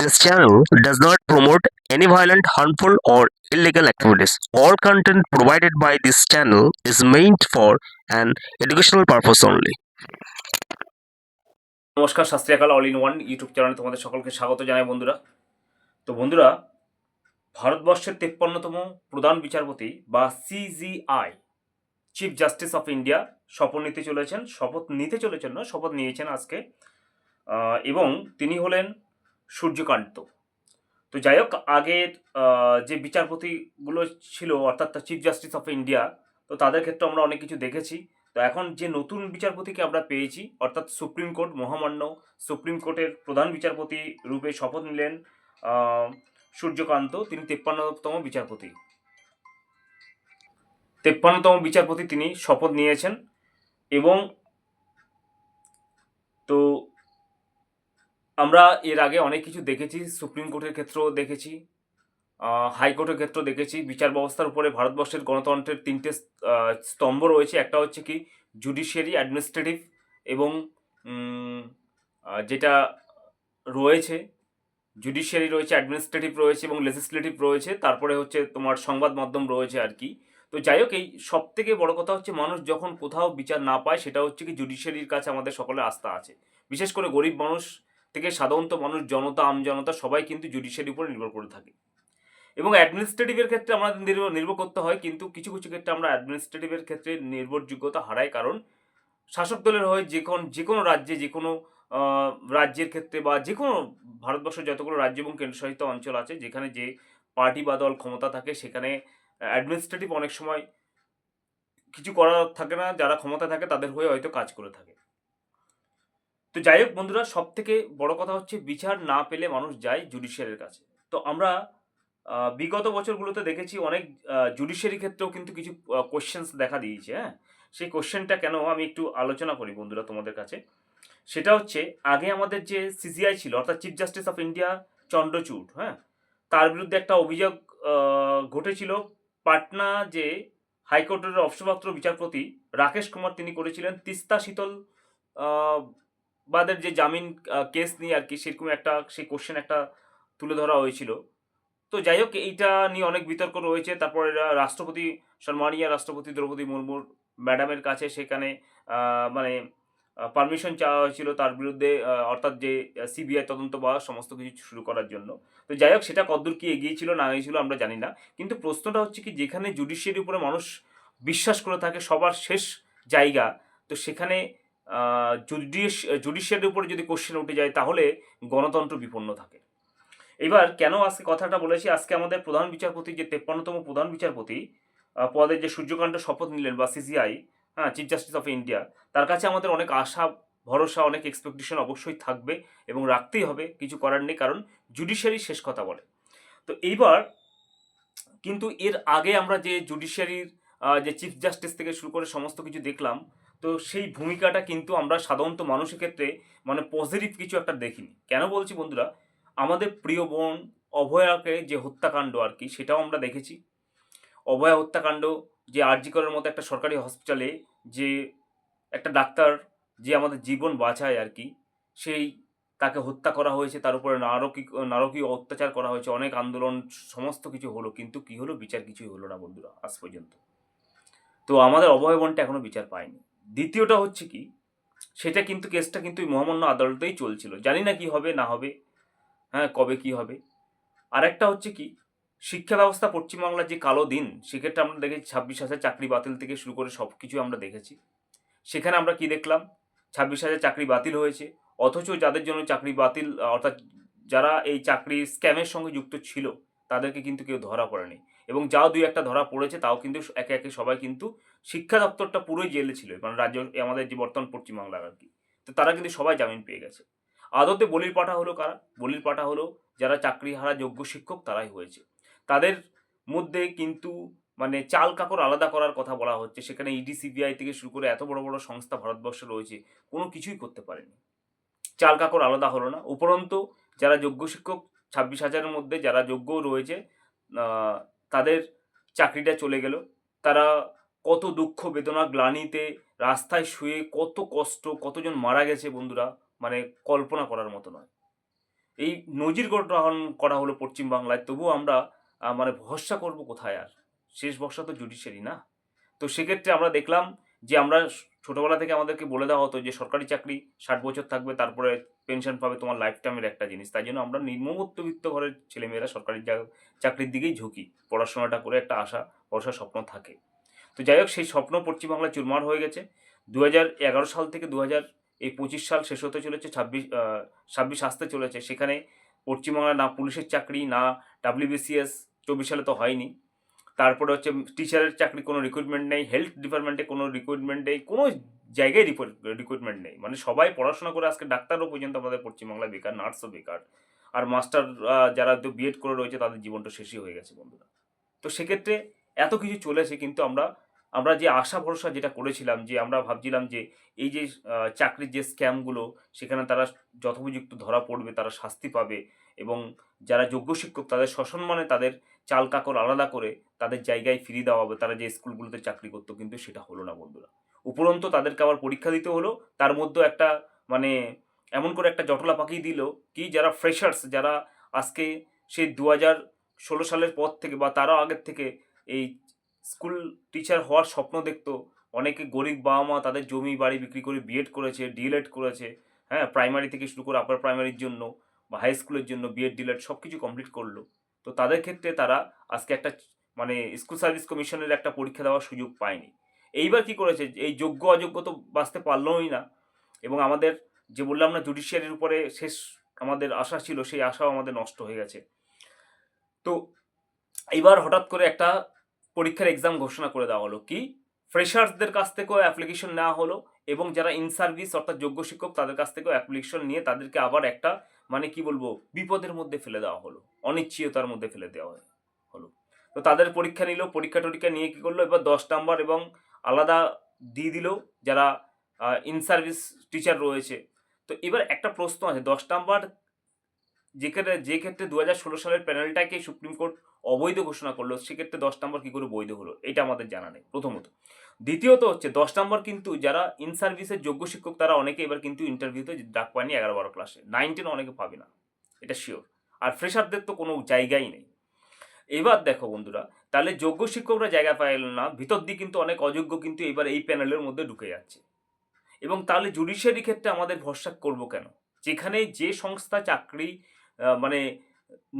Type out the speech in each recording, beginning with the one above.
This channel does not promote any violent, harmful, or illegal activities. All content provided by this channel is meant for an educational purpose only. নমস্কার শাস্ত্রীয়কাল all in one YouTube চ্যানেলে তোমাদের সকলকে স্বাগত জানাই বন্ধুরা তো বন্ধুরা ভারতবর্ষের তেপ্পান্নতম প্রধান বিচারপতি বা CJI chief justice of India শপথ নিতে চলেছেন শপথ নিতে চলেছেন না শপথ নিয়েছেন আজকে এবং তিনি হলেন সূর্যকান্ত। তো যাই হোক আগের যে বিচারপতিগুলো ছিল, অর্থাৎ চিফ জাস্টিস অফ ইন্ডিয়া তো তাদের ক্ষেত্রে আমরা অনেক কিছু দেখেছি। তো এখন যে নতুন বিচারপতিকে আমরা পেয়েছি, অর্থাৎ সুপ্রিম কোর্ট, মহামান্য সুপ্রিম কোর্টের প্রধান বিচারপতি রূপে শপথ নিলেন সূর্যকান্ত। তিনি তেপ্পান্নতম বিচারপতি। তেপ্পান্নতম বিচারপতি তিনি শপথ নিয়েছেন এবং তো আমরা এর আগে অনেক কিছু দেখেছি, সুপ্রিম কোর্টের ক্ষেত্রেও দেখেছি হাইকোর্টের ক্ষেত্রেও দেখেছি, বিচার ব্যবস্থার উপরে ভারতবর্ষের গণতন্ত্রের তিনটে স্তম্ভ রয়েছে। একটা হচ্ছে কি জুডিশিয়ারি অ্যাডমিনিস্ট্রেটিভ এবং যেটা রয়েছে জুডিশিয়ারি রয়েছে অ্যাডমিনিস্ট্রেটিভ রয়েছে এবং লেজিসলেটিভ রয়েছে। তারপরে হচ্ছে তোমার সংবাদ মাধ্যম রয়েছে আর কি। তো যাই হোক, এই সব থেকে বড় কথা হচ্ছে মানুষ যখন কোথাও বিচার না পায়, সেটা হচ্ছে কি জুডিশিয়ারির কাছে আমাদের সকলে আস্থা আছে। বিশেষ করে গরিব মানুষ থেকে সাধারণত মানুষ, জনতা আমজনতা সবাই কিন্তু জুডিশিয়ারির উপর নির্ভর করে থাকে। এবং অ্যাডমিনিস্ট্রেটিভের ক্ষেত্রে আমরা নির্ভর নির্ভর করতে হয়, কিন্তু কিছু কিছু ক্ষেত্রে আমরা অ্যাডমিনিস্ট্রেটিভের ক্ষেত্রে নির্ভরযোগ্যতা হারাই, কারণ শাসক দলের হয় যে কোন, যে কোনো রাজ্যে, যে কোনো রাজ্যের ক্ষেত্রে বা যে কোনো ভারতবর্ষের যতগুলো রাজ্য এবং কেন্দ্রশাসিত অঞ্চল আছে, যেখানে যে পার্টি বা দল ক্ষমতা থাকে, সেখানে অ্যাডমিনিস্ট্রেটিভ অনেক সময় কিছু করার থাকে না, যারা ক্ষমতা থাকে, তাদের হয়ে হয়তো কাজ করে থাকে। তো যাই হোক বন্ধুরা সব থেকে বড় কথা হচ্ছে বিচার না পেলে মানুষ যায় জুডিশিয়ারির কাছে। তো আমরা বিগত বছরগুলোতে দেখেছি অনেক জুডিশিয়ারি ক্ষেত্রেও কিন্তু কিছু কোশ্চেন্স দেখা দিয়েছে হ্যাঁ? সেই কোশ্চেনটা কেন আমি একটু আলোচনা করি বন্ধুরা তোমাদের কাছে। সেটা হচ্ছে, আগে আমাদের যে সিজিআই ছিল, অর্থাৎ chief justice of India Chandrachud হ্যাঁ? তার বিরুদ্ধে একটা অভিযোগ ঘটেছিল পাটনা যে হাইকোর্টের অবসরপ্রাপ্ত বিচারপতি রাকেশ কুমার, তিনি করেছিলেন তিস্তা শীতল বাদের যে জামিন কেস নিয়ে আর কি সেরকম একটা, সেই কোশ্চেন একটা তুলে ধরা হয়েছিল। তো যাই হোক, এইটা নিয়ে অনেক বিতর্ক রয়েছে। তারপরে রাষ্ট্রপতি সম্মানীয় রাষ্ট্রপতি দ্রৌপদী মুর্মুর ম্যাডামের কাছে সেখানে মানে পারমিশন চাওয়া হয়েছিল তার বিরুদ্ধে অর্থাৎ যে সিবিআই তদন্ত বা সমস্ত কিছু শুরু করার জন্য। তো যাই হোক, সেটা কদ্দূর কি এগিয়েছিল না এগিয়েছিল আমরা জানি না। কিন্তু প্রশ্নটা হচ্ছে কি, যেখানে জুডিশিয়ারির উপরে মানুষ বিশ্বাস করে থাকে, সবার শেষ জায়গা, তো সেখানে জুডিশিয়ারির উপরে যদি কোশ্চেন উঠে যায় তাহলে গণতন্ত্র বিপন্ন থাকে। এবার কেন আজকে কথাটা বলেছি? আজকে আমাদের প্রধান বিচারপতি যে তেপ্পান্নতম প্রধান বিচারপতি আহ, পদে যে সূর্যকান্ত শপথ নিলেন বা সিসিআই হ্যাঁ চিফ জাস্টিস অফ ইন্ডিয়া তার কাছে আমাদের অনেক আশা ভরসা অনেক এক্সপেকটেশন অবশ্যই থাকবে এবং রাখতেই হবে। কিছু করার নেই কারণ জুডিশিয়ারি শেষ কথা বলে। তো এইবার কিন্তু এর আগে আমরা যে জুডিশিয়ারির যে চিফ জাস্টিস থেকে শুরু করে সমস্ত কিছু দেখলাম তো সেই ভূমিকাটা কিন্তু আমরা সাধারণত মানুষের ক্ষেত্রে মানে পজিটিভ কিছু একটা দেখিনি। কেন বলছি বন্ধুরা? আমাদের প্রিয় বোন অভয়াকে যে হত্যাকাণ্ড আর কি, সেটাও আমরা দেখেছি। অভয়া হত্যাকাণ্ড, যে আরজিকরের মতো একটা সরকারি হসপিটালে যে একটা ডাক্তার যে আমাদের জীবন বাঁচায় আর কি, সেই তাকে হত্যা করা হয়েছে। তার উপরে নারকী, নারকীয় অত্যাচার করা হয়েছে। অনেক আন্দোলন, সমস্ত কিছু হলো, কিন্তু কি হলো? বিচার কিছুই হলো না বন্ধুরা, আজ পর্যন্ত। তো আমাদের অভয় বোনটা এখনও বিচার পায়নি। দ্বিতীয়টা হচ্ছে কি, সেটা কিন্তু কেসটা কিন্তু মহামান্য আদালতেই চলছিল। জানি না কি হবে, না হবে হ্যাঁ কবে কি হবে। আরেকটা হচ্ছে কি, শিক্ষা ব্যবস্থা পশ্চিমবাংলার যে কালো দিন, সেক্ষেত্রে আমরা দেখেছি ছাব্বিশ হাজার চাকরি বাতিল থেকে শুরু করে সব কিছু আমরা দেখেছি। সেখানে আমরা কি দেখলাম, ছাব্বিশ হাজার চাকরি বাতিল হয়েছে, অথচ যাদের জন্য চাকরি বাতিল, অর্থাৎ যারা এই চাকরি স্ক্যামের সঙ্গে যুক্ত ছিল, তাদেরকে কিন্তু কেউ ধরা পড়েনি। এবং যাও দুই একটা ধরা পড়েছে, তাও কিন্তু একে একে সবাই কিন্তু শিক্ষা দপ্তরটা পুরোই জেলে ছিল মানে রাজ্য, আমাদের যে বর্তমান পশ্চিমবাংলার আর কি। তো তারা কিন্তু সবাই জামিন পেয়ে গেছে। আদতে বলির পাঠা হলো কারা? বলির পাঠা হলো যারা চাকরি হারা যোগ্য শিক্ষক তারাই হয়েছে। তাদের মধ্যে কিন্তু মানে চাল কাকর আলাদা করার কথা বলা হচ্ছে। সেখানে ইডি, সিবিআই থেকে শুরু করে এত বড় বড় সংস্থা ভারতবর্ষে রয়েছে, কোনো কিছুই করতে পারেনি। চাল কাকর আলাদা হলো না। উপরন্তু যারা যোগ্য শিক্ষক, ছাব্বিশ হাজারের মধ্যে যারা যোগ্য রয়েছে তাদের চাকরিটা চলে গেল। তারা কত দুঃখ বেদনা গ্লানিতে রাস্তায় শুয়ে কত কষ্ট, কতজন মারা গেছে বন্ধুরা মানে কল্পনা করার মতো নয়। এই নজির গ্রহণ করা হলো পশ্চিমবাংলায়, তবুও আমরা মানে ভরসা করব কোথায় আর? শেষ ভরসা তো জুডিশিয়ারি না? তো সেক্ষেত্রে আমরা দেখলাম যে আমরা ছোটোবেলা থেকে আমাদেরকে বলে দেওয়া হতো যে সরকারি চাকরি ষাট বছর থাকবে, তারপরে পেনশন পাবে তোমার লাইফ টাইমের একটা জিনিস। তাই জন্য আমরা নিম্নমধ্যবিত্ত ঘরের ছেলেমেয়েরা সরকারি চাকরির দিকেই ঝুঁকি। পড়াশোনাটা করে একটা আশা, ভরসা, স্বপ্ন থাকে। তো যাই হোক, সেই স্বপ্ন পশ্চিমবাংলায় চুরমার হয়ে গেছে। দু সাল থেকে দু হাজার এই পঁচিশ সাল শেষ হতে চলেছে, ছাব্বিশ ছাব্বিশ আসতে চলেছে। সেখানে পশ্চিমবাংলায় না পুলিশের চাকরি, না ডাব্লিউবিসিএস চব্বিশ সালে তো হয়নি। তারপরে হচ্ছে টিচারের চাকরি কোনো রিক্রুটমেন্ট নেই হেলথ ডিপার্টমেন্টে কোনো রিক্রুটমেন্ট নেই, কোনো জায়গায় রিক্রুটমেন্ট নেই। মানে সবাই পড়াশোনা করে, আজকে ডাক্তারও পর্যন্ত আমাদের পশ্চিমবাংলায় বেকার, নার্সও বেকার। আর মাস্টার যারা বিএড করে রয়েছে, তাদের জীবনটা শেষই হয়ে গেছে বন্ধুরা। তো সেক্ষেত্রে এত কিছু চলেছে কিন্তু আমরা আমরা যে আশা ভরসা যেটা করেছিলাম, যে আমরা ভাবছিলাম যে এই যে চাকরির যে স্ক্যামগুলো, সেখানে তারা যথোপযুক্ত ধরা পড়বে, তারা শাস্তি পাবে এবং যারা যোগ্য শিক্ষক তাদের সসম্মানে তাদের চাল কাকর আলাদা করে তাদের জায়গায় ফিরিয়ে দেওয়া হবে, তারা যে স্কুলগুলোতে চাকরি করতো, কিন্তু সেটা হলো না বন্ধুরা। উপরন্ত তাদেরকে আবার পরীক্ষা দিতে হলো, তার মধ্যে একটা মানে এমন করে একটা জটলা পাকিয়ে দিল কি যারা ফ্রেশার্স যারা আজকে সেই দু হাজার ষোলো সালের পর থেকে বা তারও আগের থেকে এই স্কুল টিচার হওয়ার স্বপ্ন দেখতো। অনেকে গরিব বাবা মা তাদের জমি বাড়ি বিক্রি করে বিএড করেছে ডিএলএড করেছে হ্যাঁ প্রাইমারি থেকে শুরু করে আপার প্রাইমারির জন্য বা হাই স্কুলের জন্য বিএড ডিএলএড সব কিছু কমপ্লিট করল। তো তাদের ক্ষেত্রে তারা আজকে একটা মানে স্কুল সার্ভিস কমিশনের একটা পরীক্ষা দেওয়ার সুযোগ পায়নি। এইবার কি করেছে? এই যোগ্য, অযোগ্য তো বাঁচতে পারলোই না। এবং আমাদের যে বললাম না জুডিশিয়ারির উপরে শেষ আমাদের আশা ছিল, সেই আশাও আমাদের নষ্ট হয়ে গেছে। তো এইবার হঠাৎ করে একটা পরীক্ষার এক্সাম ঘোষণা করে দেওয়া হলো কি? ফ্রেশার্সদের কাছ থেকেও অ্যাপ্লিকেশন নেওয়া হলো এবং যারা ইন সার্ভিস অর্থাৎ যোগ্য শিক্ষক তাদের কাছ থেকেও অ্যাপ্লিকেশন নিয়ে তাদেরকে আবার একটা মানে কি বলব, বিপদের মধ্যে ফেলে দেওয়া হলো, অনিশ্চয়তার মধ্যে ফেলে দেওয়া হলো। তো তাদের পরীক্ষা নিল পরীক্ষা টরীক্ষা নিয়ে কি করল? এবার দশ নাম্বার এবং আলাদা দিয়ে দিল যারা ইন সার্ভিস টিচার রয়েছে। তো এবার একটা প্রশ্ন আছে, দশ নাম্বার যেখানে, যে ক্ষেত্রে দু হাজার ষোলো সালের প্যানেলটাকে সুপ্রিম কোর্ট অবৈধ ঘোষণা করল, সেক্ষেত্রে দশ নম্বর কী করে বৈধ হলো? এটা আমাদের জানা নেই, প্রথমত। দ্বিতীয়ত হচ্ছে, দশ নম্বর কিন্তু যারা ইন সার্ভিসের যোগ্য শিক্ষক, তারা অনেকে এবার কিন্তু ইন্টারভিউতে ডাক পায়নি এগারো বারো ক্লাসে নাইন টেন অনেকে পাবে না, এটা শিওর আর ফ্রেশারদের তো কোনো জায়গাই নেই। এবার দেখো বন্ধুরা, তাহলে যোগ্য শিক্ষকরা জায়গা পাইল না, ভিতর দিয়ে কিন্তু অনেক অযোগ্য কিন্তু এবার এই প্যানেলের মধ্যে ঢুকে যাচ্ছে। এবং তাহলে জুডিশিয়ারি ক্ষেত্রে আমাদের ভরসা করব কেন? যেখানে যে সংস্থা চাকরি মানে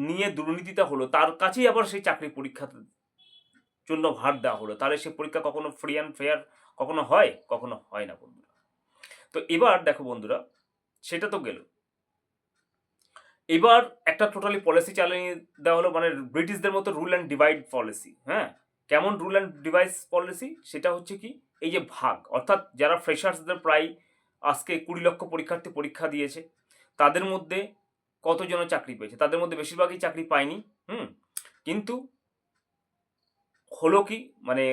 নিয়ে দুর্নীতিটা হলো, তার কাছেই আবার সেই চাকরি পরীক্ষার জন্য ভার দেওয়া হলো। তাহলে সে পরীক্ষা কখনো ফ্রি অ্যান্ড ফেয়ার কখনো হয়? কখনো হয় না বন্ধুরা। তো এবার দেখো বন্ধুরা, সেটা তো গেল। এবার একটা টোটালি পলিসি চালিয়ে দেওয়া হলো মানে ব্রিটিশদের মতো রুল অ্যান্ড ডিভাইড পলিসি হ্যাঁ? কেমন রুল অ্যান্ড ডিভাইস পলিসি সেটা হচ্ছে কি, এই যে ভাগ। অর্থাৎ যারা ফ্রেশার্সদের প্রায় আজকে কুড়ি লক্ষ পরীক্ষার্থী পরীক্ষা দিয়েছে, তাদের মধ্যে কতজন চাকরি পেয়েছে? তাদের মধ্যে বেশিরভাগই চাকরি পায়নি, হুম? কিন্তু হলো কি মানে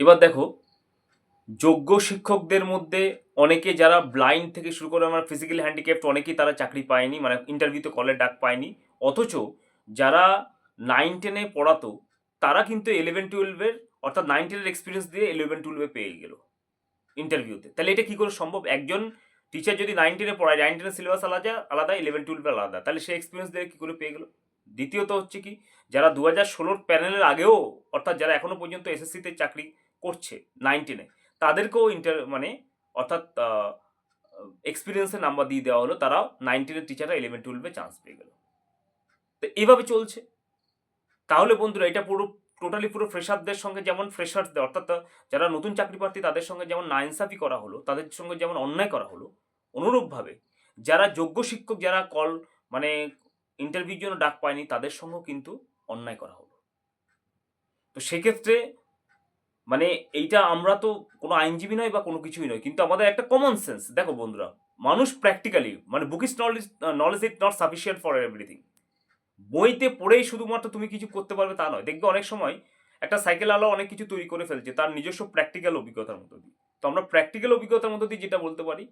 এবার দেখো, যোগ্য শিক্ষকদের মধ্যে অনেকে যারা ব্লাইন্ড থেকে শুরু করে আমার ফিজিক্যাল হ্যান্ডিক্যাপ্ট অনেকেই তারা চাকরি পায়নি মানে ইন্টারভিউতে কলের ডাক পায়নি। অথচ যারা নাইন টেনে পড়াতো, তারা কিন্তু ইলেভেন টুয়েলভের অর্থাৎ নাইন টেনের এক্সপিরিয়েন্স দিয়ে ইলেভেন টুয়েলভে পেয়ে গেল ইন্টারভিউতে তাহলে এটা কী করে সম্ভব? একজন টিচার যদি নাইন টেনে পড়ায় নাইন সিলেবাস আলাদা আলাদা ইলেভেন টুয়েলভে আলাদা, তাহলে সে এক্সপিরিয়েন্স দিয়ে কী করে পেয়ে গেল? দ্বিতীয়ত হচ্ছে কি, যারা দু হাজার ষোলোর প্যানেলের আগেও, অর্থাৎ যারা এখনও পর্যন্ত এসএসসিতে চাকরি করছে নাইন টেনে তাদেরকেও ইন্টার মানে অর্থাৎ এক্সপিরিয়েন্সের নাম্বার দিয়ে দেওয়া হলো, তারাও নাইন টেনের টিচাররা ইলেভেন টুয়েলভে চান্স পেয়ে গেল। তো এভাবে চলছে। তাহলে বন্ধুরা, এটা পুরো টোটালি পুরো ফ্রেশারদের সঙ্গে যেমন ফ্রেশারদের অর্থাৎ, যারা নতুন চাকরি প্রার্থী, তাদের সঙ্গে যেমন নাইনসাফি করা হলো, তাদের সঙ্গে যেমন অন্যায় করা হলো অনুরূপভাবে যারা যোগ্য শিক্ষক, যারা কল মানে ইন্টারভিউর জন্য ডাক পায়নি, তাদের সঙ্গেও কিন্তু অন্যায় করা হলো। তো সেক্ষেত্রে মানে এইটা আমরা তো কোনো আইনজীবী নয় বা কোনো কিছুই নয়, কিন্তু আমাদের একটা কমন সেন্স দেখো বন্ধুরা, মানুষ প্র্যাকটিক্যালি মানে bookish knowledge knowledge is not sufficient for everything বইতে পড়েই শুধুমাত্র তুমি কিছু করতে পারবে তা নয়। দেখবে অনেক সময় একটা সাইকেল আলো অনেক কিছু তৈরি করে ফেলছে, তার নিজস্ব প্র্যাকটিক্যাল অভিজ্ঞতার মতো দিয়ে। তো আমরা প্র্যাকটিক্যাল অভিজ্ঞতার মতো দিয়ে যেটা বলতে পারি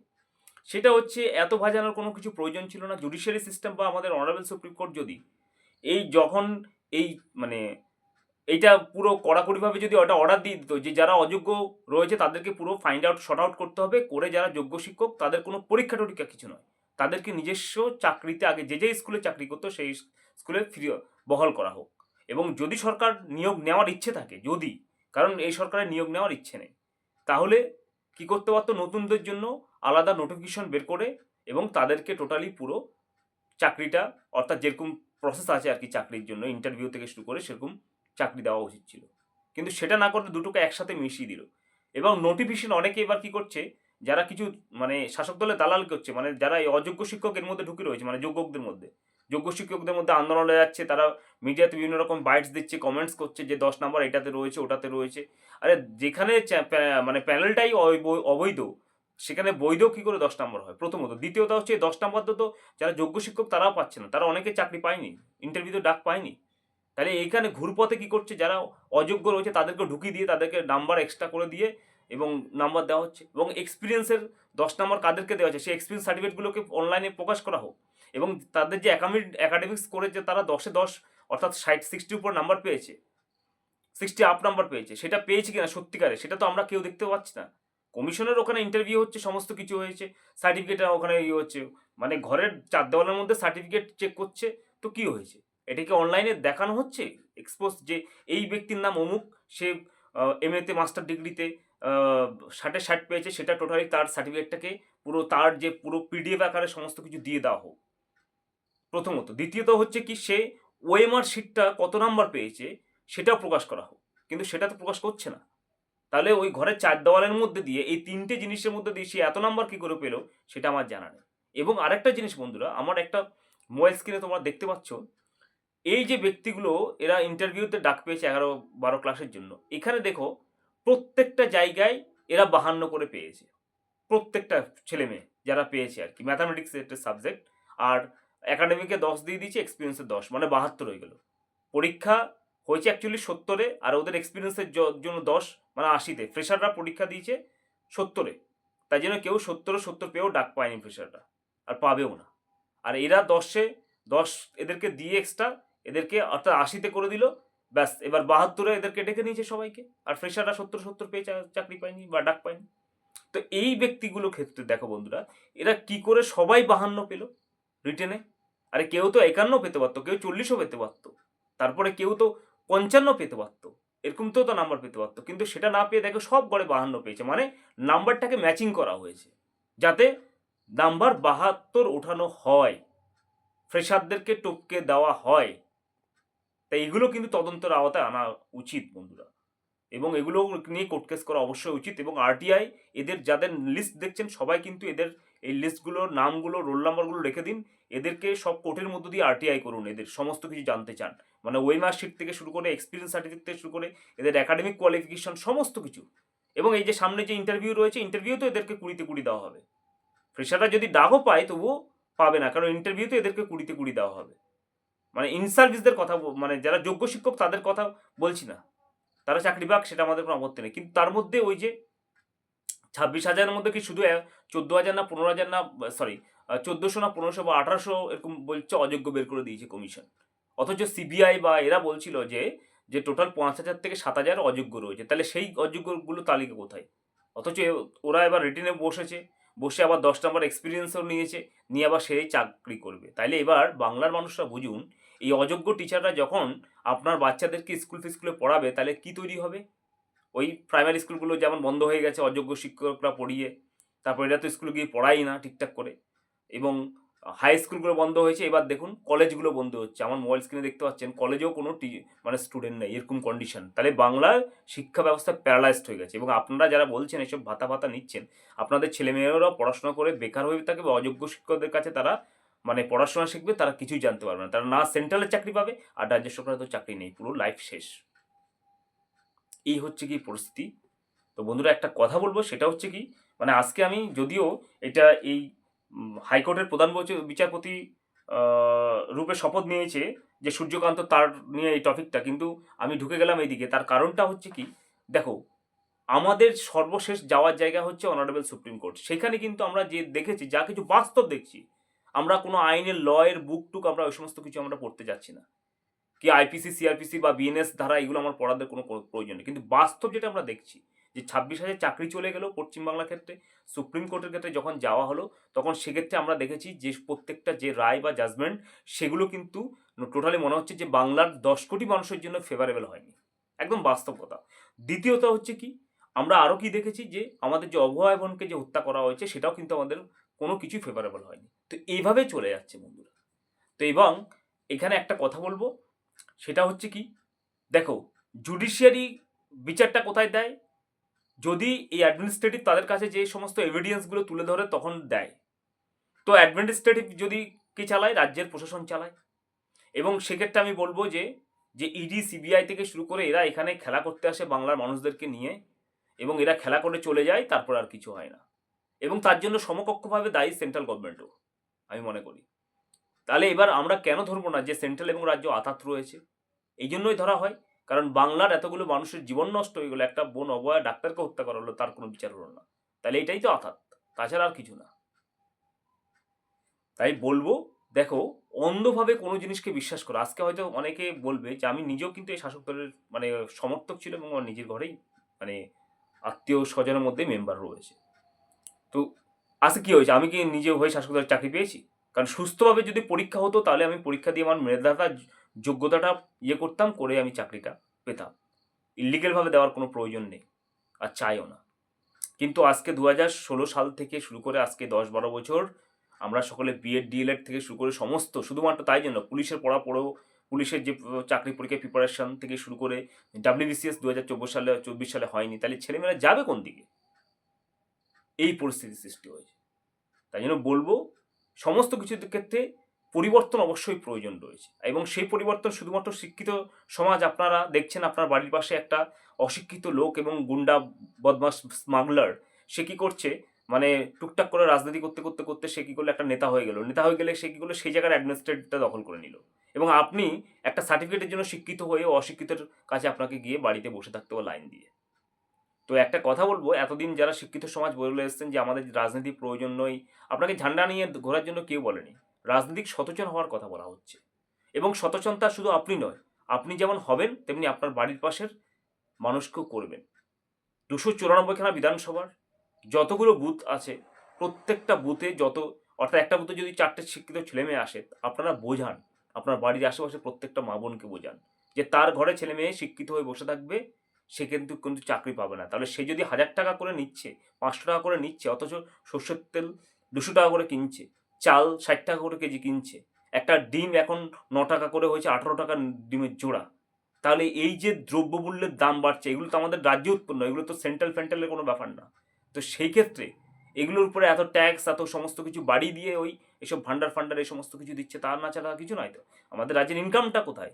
সেটা হচ্ছে এত ভাজানোর কোনো কিছু প্রয়োজন ছিল না। জুডিশিয়ারি সিস্টেম বা আমাদের অনারেবল সুপ্রিম কোর্ট যদি এই যখন এই মানে এইটা পুরো কড়াকড়িভাবে যদি ওটা অর্ডার দিয়ে দিত যে যারা অযোগ্য রয়েছে তাদেরকে পুরো ফাইন্ড আউট শর্ট আউট করতে হবে। করে যারা যোগ্য শিক্ষক তাদের কোনো পরীক্ষা টরীক্ষা কিছু নয়। তাদেরকে নিজস্ব চাকরিতে আগে যে যে স্কুলে চাকরি করতো সেই স্কুলে ফ্রি বহাল করা হোক। এবং যদি সরকার নিয়োগ নেওয়ার ইচ্ছে থাকে, যদি, কারণ এই সরকারের নিয়োগ নেওয়ার ইচ্ছে নেই, তাহলে কি করতে পারতো নতুনদের জন্য আলাদা নোটিফিকেশন বের করে এবং তাদেরকে টোটালি পুরো চাকরিটা অর্থাৎ যেরকম প্রসেস আছে আর কি চাকরির জন্য ইন্টারভিউ থেকে শুরু করে সেরকম চাকরি দেওয়া উচিত ছিল। কিন্তু সেটা না করে দুটোকে একসাথে মিশিয়ে দিল। এবং নোটিফিকেশন অনেকে এবার কি করছে, যারা কিছু মানে শাসক দলের দালাল করছে মানে যারা এই অযোগ্য শিক্ষকের মধ্যে ঢুকে রয়েছে মানে যোগ্যদের মধ্যে। যোগ্য শিক্ষকদের মধ্যে আন্দোলনে যাচ্ছে, তারা মিডিয়াতে বিভিন্ন রকম বাইটস দিচ্ছে কমেন্টস করছে যে দশ নম্বর এটাতে রয়েছে, ওটাতে রয়েছে। আরে যেখানে মানে প্যানেলটাই অবৈ- অবৈধ সেখানে বৈধ কি করে দশ নম্বর হয়? প্রথমত। দ্বিতীয়ত হচ্ছে, দশ নম্বর তো যারা যোগ্য শিক্ষক তারাও পাচ্ছে না। তারা অনেকে চাকরি পায়নি ইন্টারভিউতে ডাক পায়নি। তাহলে এইখানে ঘুরপথে কি করছে? যারা অযোগ্য রয়েছে তাদেরকে ঢুকিয়ে দিয়ে তাদেরকে নাম্বার এক্সট্রা করে দিয়ে এবং নাম্বার দেওয়া হচ্ছে। এবং এক্সপিরিয়েন্সের দশ নম্বর কাদেরকে দেওয়া হচ্ছে? সেই এক্সপিরিয়েন্স সার্টিফিকেটগুলোকে অনলাইনে প্রকাশ করা হোক। এবং তাদের যে একাডেমিক একাডেমিক্স করে যে তারা দশে দশ, অর্থাৎ ষাট সিক্সটির উপর নাম্বার পেয়েছে সিক্সটি আপ নাম্বার পেয়েছে, সেটা পেয়েছে কিনা সত্যিকারে? সেটা তো আমরা কেউ দেখতে পাচ্ছি না। কমিশনের ওখানে ইন্টারভিউ হচ্ছে, সমস্ত কিছু হয়েছে সার্টিফিকেট ওখানে ইয়ে হচ্ছে মানে ঘরের চার দেওয়ালের মধ্যে সার্টিফিকেট চেক করছে, তো কি হয়েছে? এটাকে অনলাইনে দেখানো হচ্ছে? এক্সপোজ যে এই ব্যক্তির নাম অমুক, সে এম এতে মাস্টার ডিগ্রিতে ষাটে ষাট পেয়েছে, সেটা টোটালি তার সার্টিফিকেটটাকে পুরো তার যে পুরো পিডিএফ আকারে সমস্ত কিছু দিয়ে দেওয়া হোক। প্রথমত। দ্বিতীয়ত হচ্ছে কি, সে ওএমআর শিটটা কত নাম্বার পেয়েছে, সেটাও প্রকাশ করা হোক। কিন্তু সেটা তো প্রকাশ করছে না। তাহলে ওই ঘরের চার দেওয়ালের মধ্যে দিয়ে এই তিনটে জিনিসের মধ্যে দিয়ে সে এত নাম্বার কি করে পেল সেটা আমার জানা নেই। এবং আরেকটা জিনিস বন্ধুরা, আমার একটা মোবাইল স্ক্রিনে তোমরা দেখতে পাচ্ছ, এই যে ব্যক্তিগুলো এরা ইন্টারভিউতে ডাক পেয়েছে এগারো বারো ক্লাসের জন্য, এখানে দেখো প্রত্যেকটা জায়গায় এরা বাহান্ন করে পেয়েছে। প্রত্যেকটা ছেলে মেয়ে যারা পেয়েছে আর কি ম্যাথামেটিক্স একটা সাবজেক্ট আর একাডেমিকে দশ দিয়ে দিয়েছে এক্সপিরিয়েন্সে দশ মানে বাহাত্তর হয়ে গেল। পরীক্ষা হয়েছে অ্যাকচুয়ালি সত্তরে, আর ওদের এক্সপিরিয়েন্সের জন্য দশ মানে আশিতে। ফ্রেশাররা পরীক্ষা দিয়েছে সত্তরে। তাই জন্য কেউ সত্তরে সত্তর পেয়েও ডাক পায়নি ফ্রেশাররা আর পাবেও না। আর এরা দশে, দশ এদেরকে দিয়ে এক্সট্রা এদেরকে অর্থাৎ আশিতে করে দিল, ব্যাস, এবার বাহাত্তরে এদেরকে ডেকে নিয়েছে সবাইকে। আর ফ্রেশাররা সত্তর সত্তর পেয়ে চাকরি পায়নি বা ডাক পায়নি। তো এই ব্যক্তিগুলো ক্ষেত্রে দেখো বন্ধুরা, এরা কি করে সবাই বাহান্ন পেল রিটেনে আরে কেউ তো একান্ন পেতে পারতো, কেউ চল্লিশও পেতে পারতো। তারপরে কেউ তো পঞ্চান্ন পেতে পারতো। এরকম তো তো নাম্বার পেতে পারতো। কিন্তু সেটা না পেয়ে দেখো সব গড়ে বাহান্ন পেয়েছে। মানে নাম্বারটাকে ম্যাচিং করা হয়েছে। যাতে নাম্বার বাহাত্তর ওঠানো হয়। ফ্রেশারদেরকে টপকে দেওয়া হয়। তাই এগুলো কিন্তু তদন্তের আওতায় আনা উচিত বন্ধুরা। এবং এগুলো নিয়ে কোর্ট কেস করা অবশ্যই উচিত। এবং আরটিআই এদের যাদের লিস্ট দেখছেন, সবাই কিন্তু এদের এই লিস্টগুলোর নামগুলো রোল নাম্বারগুলো রেখে দিন। এদেরকে সব কোর্টের মধ্য দিয়ে আরটিআই করুন। এদের সমস্ত কিছু জানতে চান। মানে ওই মার্কশিট থেকে শুরু করে এক্সপিরিয়েন্স সার্টিফিকেট থেকে শুরু করে এদের একাডেমিক কোয়ালিফিকেশন সমস্ত কিছু। এবং এই যে সামনে যে ইন্টারভিউ রয়েছে ইন্টারভিউতেও এদেরকে কুড়িতে কুড়ি দেওয়া হবে। ফ্রেশাররা যদি ডাকও পায়, তবুও পাবে না, কারণ ইন্টারভিউতে এদেরকে কুড়িতে কুড়ি দেওয়া হবে। মানে ইন সার্ভিসদের কথা মানে যারা যোগ্য শিক্ষক তাদের কথা বলছি না। তারা চাকরি পাক, সেটা আমাদের কোনো আপত্তি নেই। কিন্তু তার মধ্যে ওই যে ছাব্বিশ হাজারের মধ্যে কি শুধু চোদ্দ হাজার না পনেরো হাজার না সরি চোদ্দোশো না পনেরোশো বা আঠারোশো এরকম বলছে, অযোগ্য বের করে দিয়েছে কমিশন অথচ সিবিআই বা এরা বলছিল যে যে টোটাল পাঁচ হাজার থেকে সাত হাজার অযোগ্য রয়েছে। তাহলে সেই অযোগ্যগুলো তালিকা কোথায়? অথচ ওরা এবার রিটেনে বসেছে, বসে আবার দশ নম্বর এক্সপিরিয়েন্সও নিয়েছে, নিয়ে আবার সেই চাকরি করবে। তাইলে এবার বাংলার মানুষরা বুঝুন, এই অযোগ্য টিচাররা যখন আপনার বাচ্চাদেরকে স্কুল ফিস্কুলে পড়াবে, তাহলে কি তৈরি হবে? ওই প্রাইমারি স্কুলগুলো যেমন বন্ধ হয়ে গেছে, অযোগ্য শিক্ষকরা পড়িয়ে, তারপর এরা তো স্কুলে গিয়ে পড়াই না ঠিকঠাক করে। এবং হাই স্কুলগুলো বন্ধ হয়েছে, এবার দেখুন কলেজগুলো বন্ধ হচ্ছে। আমার মোবাইল স্ক্রিনে দেখতে পাচ্ছেন কলেজেও কোনো টি মানে স্টুডেন্ট নেই, এরকম কন্ডিশন তাহলে বাংলার শিক্ষা ব্যবস্থা প্যারালাইজড হয়ে গেছে। এবং আপনারা যারা বলছেন এসব ভাতা ভাতা নিচ্ছেন, আপনাদের ছেলেমেয়েরাও পড়াশোনা করে বেকার হয়ে থাকে বা অযোগ্য শিক্ষকদের কাছে তারা মানে পড়াশোনা শিখবে, তারা কিছুই জানতে পারবে না। তারা না সেন্ট্রালের চাকরি পাবে, আর রাজ্য সরকারের তো চাকরি নেই, পুরো লাইফ শেষ। এই হচ্ছে কি পরিস্থিতি। তো বন্ধুরা, একটা কথা বলব, সেটা হচ্ছে কি মানে আজকে আমি যদিও এটা এই হাইকোর্টের প্রধান বিচারপতি রূপে শপথ নিয়েছে যে সূর্যকান্ত তার নিয়ে এই টপিকটা। কিন্তু আমি ঢুকে গেলাম এইদিকে। তার কারণটা হচ্ছে কি? দেখো, আমাদের সর্বশেষ যাওয়ার জায়গা হচ্ছে অনারেবল সুপ্রিম কোর্ট। সেখানে কিন্তু আমরা যে দেখেছি, যা কিছু বাস্তব দেখছি, আমরা কোনো আইনের, লয়ের বুক টুক আমরা ওই সমস্ত কিছু আমরা পড়তে যাচ্ছি না। কি আইপিসি, সিআরপিসি বা বিএনএস ধারা এগুলো আমার পড়াদের কোনো প্রয়োজন নেই। কিন্তু বাস্তব যেটা আমরা দেখছি যে ছাব্বিশ হাজার চাকরি চলে গেল পশ্চিমবাংলার ক্ষেত্রে, সুপ্রিম কোর্টের ক্ষেত্রে যখন যাওয়া হলো, তখন সেক্ষেত্রে আমরা দেখেছি যে প্রত্যেকটা যে রায় বা জাজমেন্ট সেগুলো কিন্তু টোটালি মনে হচ্ছে যে বাংলার দশ কোটি মানুষের জন্য ফেভারেবল হয়নি। একদম বাস্তব কথা। দ্বিতীয়ত হচ্ছে কি, আমরা আরও কি দেখেছি যে আমাদের যে অভয় বোনকে যে হত্যা করা হয়েছে, সেটাও কিন্তু আমাদের কোনো কিছুই ফেভারেবল হয়নি। তো এইভাবে চলে যাচ্ছে বন্ধুরা। তো এবং এখানে একটা কথা বলব, সেটা হচ্ছে কি, দেখো জুডিশিয়ারি বিচারটা কোথায় দেয়? যদি এই অ্যাডমিনিস্ট্রেটিভ তাদের কাছে যে সমস্ত এভিডেন্সগুলো তুলে ধরে তখন দেয়। তো অ্যাডমিনিস্ট্রেটিভ যদি কে চালায়? রাজ্যের প্রশাসন চালায়। এবং সেক্ষেত্রে আমি বলব যে যে ইডি সিবিআই থেকে শুরু করে এরা এখানে খেলা করতে আসে বাংলার মানুষদেরকে নিয়ে এবং এরা খেলা করে চলে যায়, তারপর আর কিছু হয় না। এবং তার জন্য সমকক্ষভাবে দায়ী সেন্ট্রাল গভর্নমেন্টও আমি মনে করি। তাহলে এবার আমরা কেন ধরবো না যে সেন্ট্রাল এবং রাজ্য আতাত রয়েছে? এই জন্যই ধরা হয়। কারণ বাংলার এতগুলো মানুষের জীবন নষ্ট হয়ে গেলো, একটা বোন অবয়া ডাক্তারকে হত্যা করা হলো তার কোনো বিচার হলো না। তাহলে এটাই তো আতাত তাছাড়া আর কিছু না। তাই বলব, দেখো, অন্ধভাবে কোনো জিনিসকে বিশ্বাস করো। আজকে হয়তো অনেকে বলবে যে, আমি নিজেও কিন্তু এই শাসক দলের মানে সমর্থক ছিল এবং আমার নিজের ঘরেই মানে আত্মীয় স্বজনের মধ্যে মেম্বার রয়েছে। তো আজকে কী হয়েছে? আমি কি নিজে হয়ে শাসক দলের চাকরি পেয়েছি? কারণ সুস্থভাবে যদি পরীক্ষা হতো, তাহলে আমি পরীক্ষা দিয়ে আমার মেধাটা যোগ্যতাটা ইয়ে করতাম, করে আমি চাকরিটা পেতাম। ইলিগেলভাবে দেওয়ার কোনো প্রয়োজন নেই, আর চাইও না। কিন্তু আজকে দু ষোলো সাল থেকে শুরু করে আজকে দশ বারো বছর, আমরা সকলে বিএড ডিএলএড থেকে শুরু করে সমস্ত, শুধুমাত্র তাই জন্য, পুলিশের পড়া পড়েও পুলিশের যে চাকরি পরীক্ষা প্রিপারেশন থেকে শুরু করে ডাব্লিউবিসিএস দু হাজার চব্বিশ সালে চব্বিশ সালে হয়নি, তাহলে ছেলেমেয়েরা যাবে কোন দিকে? এই পরিস্থিতির সৃষ্টি হয়েছে। তাই জন্য বলব, সমস্ত কিছুর ক্ষেত্রে পরিবর্তন অবশ্যই প্রয়োজন রয়েছে। এবং সেই পরিবর্তন শুধুমাত্র শিক্ষিত সমাজ আপনারা দেখছেন, আপনার বাড়ির পাশে একটা অশিক্ষিত লোক এবং গুন্ডা বদমাস স্মাগলার, সে কী করছে? মানে টুকটাক করে রাজনীতি করতে করতে করতে সে কী করল? একটা নেতা হয়ে গেল। নেতা হয়ে গেলে সে কী করল? সেই জায়গার অ্যাডমিনিস্ট্রেটটা দখল করে নিল। এবং আপনি একটা সার্টিফিকেটের জন্য শিক্ষিত হয়ে অশিক্ষিতের কাছে আপনাকে গিয়ে বাড়িতে বসে থাকতে হবে লাইন দিয়ে। তো একটা কথা বলব, এতদিন যারা শিক্ষিত সমাজ বলে এসেছেন যে আমাদের রাজনীতি প্রয়োজন নয়, আপনাকে ঝান্ডা নিয়ে ঘোরার জন্য কেউ বলেনি। রাজনৈতিক সচেতন হওয়ার কথা বলা হচ্ছে। এবং সচেতনতা শুধু আপনি নয়, আপনি যেমন হবেন, তেমনি আপনার বাড়ির পাশের মানুষকেও করবেন। দুশো চুরানব্বইখানা বিধানসভার যতগুলো বুথ আছে, প্রত্যেকটা বুথে যত, অর্থাৎ একটা বুথে যদি চারটে শিক্ষিত ছেলে মেয়ে আসে, আপনারা বোঝান, আপনার বাড়ির আশেপাশে প্রত্যেকটা মা বোনকে বোঝান যে তার ঘরে ছেলে মেয়ে শিক্ষিত হয়ে বসে থাকবে, সে কিন্তু কিন্তু চাকরি পাবে না। তাহলে সে যদি হাজার টাকা করে নিচ্ছে, পাঁচশো টাকা করে নিচ্ছে, অথচ সর্ষের তেল দুশো টাকা করে কিনছে চাল ষাট টাকা করে কেজি কিনছে। একটা ডিম এখন ন টাকা করে হয়েছে, আঠারো টাকা ডিমের জোড়া। তাহলে এই যে দ্রব্যমূল্যের দাম বাড়ছে, এগুলো তো আমাদের রাজ্যে উৎপন্ন, এগুলো তো সেন্ট্রাল ফেন্ট্রালের কোনো ব্যাপার না। তো সেই ক্ষেত্রে এগুলোর উপরে এত ট্যাক্স এত সমস্ত কিছু বাড়ি দিয়ে ওই এসব ভান্ডার ফান্ডার এই সমস্ত কিছু দিচ্ছে তার না ছাড়া কিছু নয় তো। আমাদের রাজ্যের ইনকামটা কোথায়?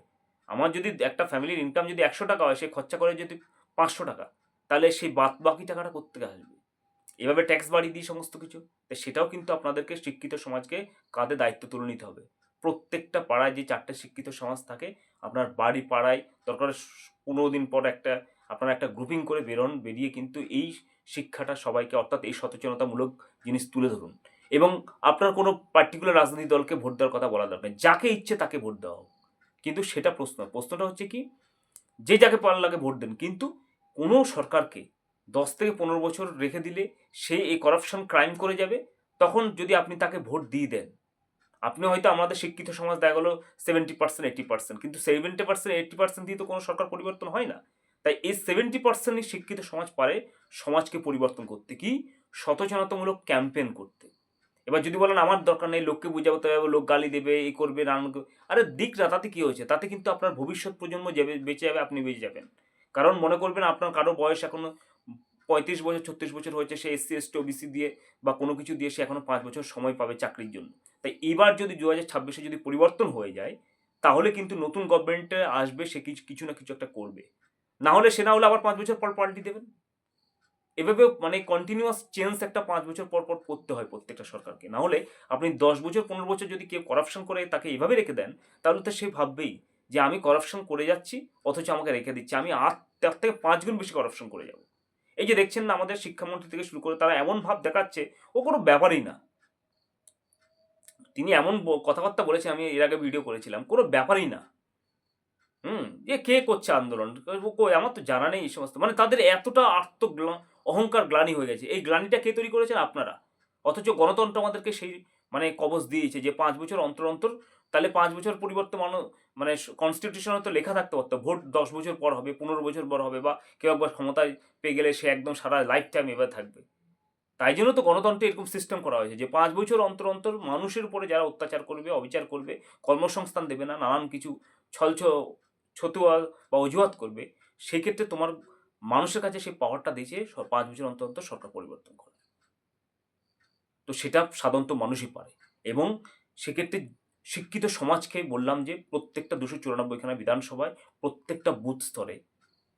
আমার যদি একটা ফ্যামিলির ইনকাম যদি একশো টাকা হয়, সে খরচা করে যদি পাঁচশো টাকা, তাহলে সেই বাদ বাকি টাকাটা করতে আসবে? এভাবে ট্যাক্স বাড়িয়ে দিই সমস্ত কিছু, তো সেটাও কিন্তু আপনাদেরকে শিক্ষিত সমাজকে কাঁধে দায়িত্ব তুলে নিতে হবে প্রত্যেকটা পাড়ায় যে চারটে শিক্ষিত সমাজ থাকে, আপনার বাড়ি পাড়ায় দরকার পনেরো দিন পর একটা, আপনারা একটা গ্রুপিং করে বেরোন, বেরিয়ে কিন্তু এই শিক্ষাটা সবাইকে, অর্থাৎ এই সচেতনতামূলক জিনিস তুলে ধরুন এবং আপনার কোনো পার্টিকুলার রাজনৈতিক দলকে ভোট দেওয়ার কথা বলা দরকার। যাকে ইচ্ছে তাকে ভোট দেওয়া হোক কিন্তু সেটা প্রশ্ন, প্রশ্নটা হচ্ছে কি, যে যাকে পাল্লা লাগে ভোট দেন, কিন্তু কোনো সরকারকে দশ থেকে পনেরো বছর রেখে দিলে সে এই করাপশন ক্রাইম করে যাবে, তখন যদি আপনি তাকে ভোট দিয়ে দেন, আপনি হয়তো আমাদের শিক্ষিত সমাজ দেখা গেলো সেভেন্টি পার্সেন্ট এইটি পার্সেন্ট কিন্তু সেভেন্টি পার্সেন্ট এইটি পার্সেন্ট দিয়ে তো কোনো সরকার পরিবর্তন হয় না। তাই এই সেভেন্টি পার্সেন্টই শিক্ষিত সমাজ পারে সমাজকে পরিবর্তন করতে কি? সচেতনতামূলক ক্যাম্পেইন করতে। এবার যদি বলেন আমার দরকার নেই, লোককে বুঝাতে হবে লোক গালি দেবে এই করবে, রান করবে। আরে দিক না তাতে কি হয়েছে? তাতে কিন্তু আপনার ভবিষ্যৎ প্রজন্ম যাবে বেঁচে যাবে, আপনি বেঁচে যাবেন। কারণ মনে করবেন আপনার কারও বয়স এখনও পঁয়ত্রিশ বছর, ছত্রিশ বছর হয়েছে সে এসসি, এসটি, ওবিসি দিয়ে বা কোনো কিছু দিয়ে সে এখনও পাঁচ বছর সময় পাবে চাকরির জন্য। তাই এবার যদি দু হাজার ছাব্বিশে যদি পরিবর্তন হয়ে যায়, তাহলে কিন্তু নতুন গভর্নমেন্টে আসবে, সে কিছু কিছু না কিছু একটা করবে। না হলে সে না হলে আবার পাঁচ বছর পর পাল্টি দেবেন। এভাবে মানে কন্টিনিউয়াস চেঞ্জ একটা পাঁচ বছর পর পর করতে হয় প্রত্যেকটা সরকারকে। না হলে আপনি দশ বছর, পনেরো বছর যদি কেউ করাপশন করে তাকে এভাবে রেখে দেন, তাহলে তো সে ভাববেই যে আমি করাপশন করে যাচ্ছি, অথচ আমাকে রেখে দিচ্ছে। আমি আর তার থেকে পাঁচ গুণ বেশি করাপশন করে যাব। এই যে দেখছেন না আমাদের শিক্ষামন্ত্রী থেকে শুরু করে তারা এমন ভাব দেখাচ্ছে, ও কোনো ব্যাপারই না। তিনি এমন কথাবার্তা বলেছে আমি এর আগে ভিডিও করেছিলাম, কোনো ব্যাপারই না। হুম যে কে করছে আন্দোলন? কই, আমার তো জানা নেই এই সমস্ত। মানে তাদের এতটা আত্ম অহংকার গ্লানি হয়ে গেছে। এই গ্লানিটা কে তৈরি করেছেন আপনারা? অথচ গণতন্ত্র আমাদেরকে সেই মানে কবচ দিয়েছে যে পাঁচ বছর অন্তর অন্তর, তাহলে পাঁচ বছর পরিবর্তে মানুষ মানে কনস্টিটিউশনে তো লেখা থাকতে পারতো, ভোট দশ বছর পর হবে, পনেরো বছর পর হবে, বা কেউ একবার ক্ষমতায় পেয়ে গেলে সে একদম সারা লাইফ টাইম এবার থাকবে। তাই জন্য তো গণতন্ত্রে এরকম সিস্টেম করা হয়েছে যে পাঁচ বছর অন্তর অন্তর মানুষের উপরে যারা অত্যাচার করবে, অবিচার করবে, কর্মসংস্থান দেবে না, নানান কিছু ছলছ ছতুয়া বা অজুহাত করবে, সেক্ষেত্রে তোমার মানুষের কাছে সেই পাওয়ারটা দিয়েছে পাঁচ বছর অন্তর অন্তর সরকার পরিবর্তন করে। তো সেটা সাধারণত মানুষই পারে এবং সেক্ষেত্রে শিক্ষিত সমাজকে বললাম যে প্রত্যেকটা দুশো চুরানব্বইখানা বিধানসভায় প্রত্যেকটা বুথ স্তরে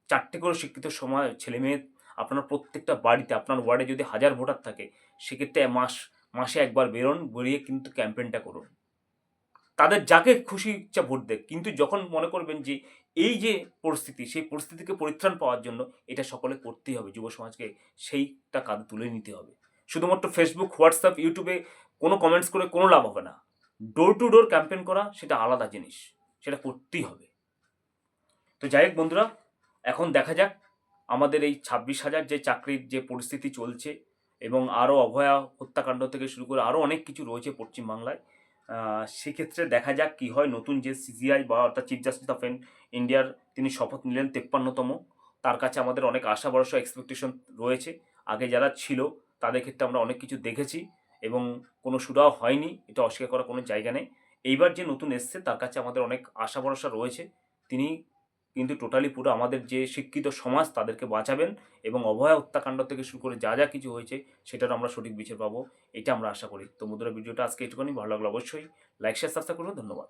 চারটে করে শিক্ষিত সমাজ ছেলে মেয়ে আপনার প্রত্যেকটা বাড়িতে, আপনার ওয়ার্ডে যদি হাজার ভোটার থাকে, সেক্ষেত্রে মাস, মাসে একবার বেরোন, বেরিয়ে কিন্তু ক্যাম্পেইনটা করুন। তাদের যাকে খুশি ইচ্ছা ভোট দেয় কিন্তু যখন মনে করবেন যে এই যে পরিস্থিতি, সেই পরিস্থিতিকে পরিত্রাণ পাওয়ার জন্য এটা সকলে করতেই হবে, যুব সমাজকে সেইটা কাঁধে তুলে নিতে হবে। শুধুমাত্র ফেসবুক হোয়াটসঅ্যাপ ইউটিউবে কোনো কমেন্টস করে কোনো লাভ হবে না। ডোর টু ডোর ক্যাম্পেন করা সেটা আলাদা জিনিস, সেটা করতেই হবে। তো যাই হোক বন্ধুরা, এখন দেখা যাক আমাদের এই ছাব্বিশ হাজার যে চাকরির যে পরিস্থিতি চলছে এবং আরও অভয়া হত্যাকাণ্ড থেকে শুরু করে আরও অনেক কিছু রয়েছে পশ্চিমবাংলায় সেক্ষেত্রে দেখা যাক কি হয় নতুন যে সিজিআই বা অর্থাৎ চিফ জাস্টিস অফ ইন্ডিয়ার তিনি শপথ নিলেন তেপ্পান্নতম। তার কাছে আমাদের অনেক আশা ভরসা এক্সপেকটেশন রয়েছে। আগে যারা ছিল তাদের ক্ষেত্রে আমরা অনেক কিছু দেখেছি। এবং কোনো সুরাও হয়নি, এটা অস্বীকার করার কোনো জায়গা নেই। এইবার যে নতুন এসছে, তার কাছে আমাদের অনেক আশা ভরসা রয়েছে। তিনি কিন্তু টোটালি পুরো আমাদের যে শিক্ষিত সমাজ, তাদেরকে বাঁচাবেন এবং অভয়া হত্যাকাণ্ড থেকে শুরু করে যা যা কিছু হয়েছে সেটার আমরা সঠিক বিচার পাবো। এটা আমরা আশা করি। তো মুদ্রা ভিডিওটা আজকে একটুখানি ভালো লাগল অবশ্যই লাইক শেয়ার সাবস্ক্রাইব করুন। ধন্যবাদ।